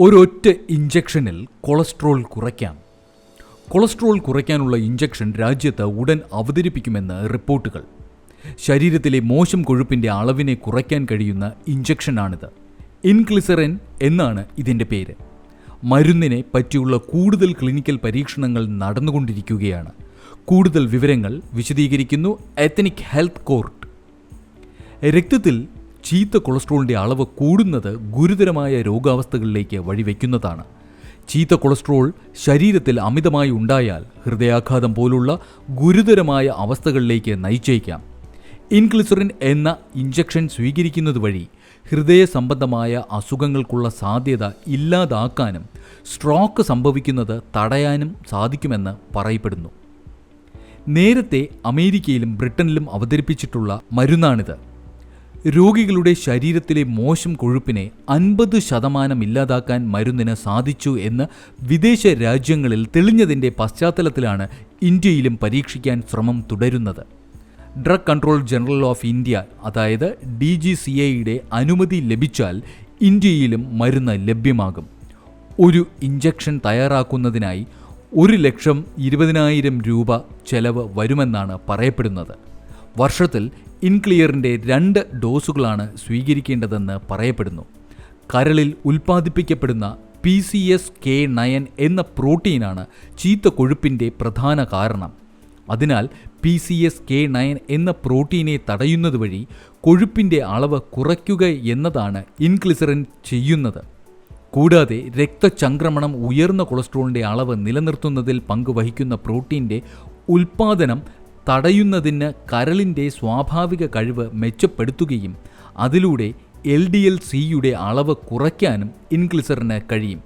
ഒരൊറ്റ ഇഞ്ചക്ഷനിൽ കൊളസ്ട്രോൾ കുറയ്ക്കാം. കൊളസ്ട്രോൾ കുറയ്ക്കാനുള്ള ഇഞ്ചക്ഷൻ രാജ്യത്ത് ഉടൻ അവതരിപ്പിക്കുമെന്ന് റിപ്പോർട്ടുകൾ. ശരീരത്തിലെ മോശം കൊഴുപ്പിന്റെ അളവിനെ കുറയ്ക്കാൻ കഴിയുന്ന ഇഞ്ചക്ഷനാണിത് ഇൻക്ലിസറിൻ എന്നാണ് ഇതിന്റെ പേര്. മരുന്നിനെ പറ്റിയുള്ള കൂടുതൽ ക്ലിനിക്കൽ പരീക്ഷണങ്ങൾ നടന്നുകൊണ്ടിരിക്കുകയാണ്. കൂടുതൽ വിവരങ്ങൾ വിശദീകരിക്കുന്നു എത്തനിക് ഹെൽത്ത് കോർട്ട് രക്തത്തിൽ ചീത്ത കൊളസ്ട്രോളിന്റെ അളവ് കൂടുന്നത് ഗുരുതരമായ രോഗാവസ്ഥകളിലേക്ക് വഴിവെക്കുന്നതാണ്. ചീത്ത കൊളസ്ട്രോൾ ശരീരത്തിൽ അമിതമായി ഉണ്ടായാൽ ഹൃദയാഘാതം പോലുള്ള ഗുരുതരമായ അവസ്ഥകളിലേക്ക് നയിച്ചേക്കാം. ഇൻക്ലിസറിൻ എന്ന ഇഞ്ചക്ഷൻ സ്വീകരിക്കുന്നത് വഴി ഹൃദയ സംബന്ധമായ അസുഖങ്ങൾക്കുള്ള സാധ്യത ഇല്ലാതാക്കാനും സ്ട്രോക്ക് സംഭവിക്കുന്നത് തടയാനും സാധിക്കുമെന്ന് പറയപ്പെടുന്നു. നേരത്തെ അമേരിക്കയിലും ബ്രിട്ടനിലും അവതരിപ്പിച്ചിട്ടുള്ള മരുന്നാണിത്. രോഗികളുടെ ശരീരത്തിലെ മോശം കൊഴുപ്പിനെ അൻപത് ശതമാനം ഇല്ലാതാക്കാൻ മരുന്നിന് സാധിച്ചു എന്ന് വിദേശ രാജ്യങ്ങളിൽ തെളിഞ്ഞതിന്റെ പശ്ചാത്തലത്തിലാണ് ഇന്ത്യയിലും പരീക്ഷിക്കാൻ ശ്രമം തുടരുന്നത്. Drug control general of India അതായത് ഡി ജി സി ഐയുടെ അനുമതി ലഭിച്ചാൽ ഇന്ത്യയിലും മരുന്ന് ലഭ്യമാകും. ഒരു ഇഞ്ചക്ഷൻ തയ്യാറാക്കുന്നതിനായി ഒരു ലക്ഷം ഇരുപതിനായിരം രൂപ ചെലവ് വരുമെന്നാണ് പറയപ്പെടുന്നത്. വർഷത്തിൽ ഇൻക്ലിയറിന്റെ രണ്ട് ഡോസുകളാണ് സ്വീകരിക്കേണ്ടതെന്ന് പറയപ്പെടുന്നു. കരളിൽ ഉൽപ്പാദിപ്പിക്കപ്പെടുന്ന P C S K nine എന്ന പ്രോട്ടീനാണ് ചീത്ത കൊഴുപ്പിന്റെ പ്രധാന കാരണം. അതിനാൽ P C S K nine എന്ന പ്രോട്ടീനെ തടയുന്നത് വഴി കൊഴുപ്പിന്റെ അളവ് കുറയ്ക്കുക എന്നതാണ് ഇൻക്ലിസറിൻ ചെയ്യുന്നത്. കൂടാതെ രക്തചംക്രമണം ഉയർന്ന കൊളസ്ട്രോളിന്റെ അളവ് നിലനിർത്തുന്നതിൽ പങ്കുവഹിക്കുന്ന പ്രോട്ടീന്റെ ഉൽപ്പാദനം തടയുന്നതിന് കരളിന്റെ സ്വാഭാവിക കഴിവ് മെച്ചപ്പെടുത്തുകയും അതിലൂടെ എൽ ഡി എൽ സിയുടെ അളവ് കുറയ്ക്കാനും ഇൻക്ലിസറിന് കഴിയും.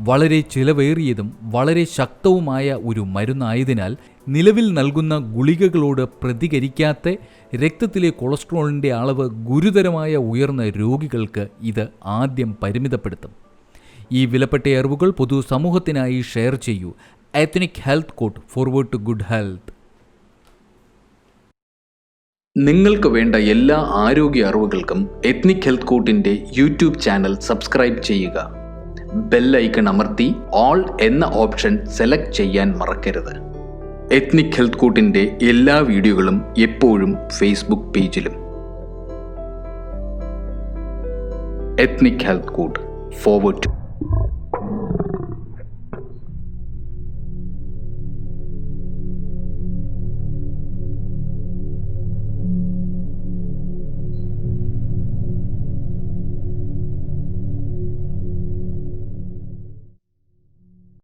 വളരെ ചിലവേറിയതും വളരെ ശക്തവുമായ ഒരു മരുന്നായതിനാൽ നിലവിൽ നൽകുന്ന ഗുളികകളോട് പ്രതികരിക്കാത്ത രക്തത്തിലെ കൊളസ്ട്രോളിന്റെ അളവ് ഗുരുതരമായ ഉയർന്ന രോഗികൾക്ക് ഇത് ആദ്യം പരിമിതപ്പെടുത്തും. ഈ വിലപ്പെട്ട അറിവുകൾ പൊതുസമൂഹത്തിനായി ഷെയർ ചെയ്യൂ. Ethnic health court forward to good health നിങ്ങൾക്ക് വേണ്ട എല്ലാ ആരോഗ്യ അറിവുകൾക്കും എത്നിക് ഹെൽത്ത് കോട്ടിന്റെ യൂട്യൂബ് ചാനൽ സബ്സ്ക്രൈബ് ചെയ്യുക. ബെല്ലൈക്കൺ അമർത്തി ഓൾ എന്ന ഓപ്ഷൻ സെലക്ട് ചെയ്യാൻ മറക്കരുത്. എത്നിക് ഹെൽത്ത് കോട്ടിന്റെ എല്ലാ വീഡിയോകളും എപ്പോഴും ഫേസ്ബുക്ക് പേജിലും. Ethnic health court forward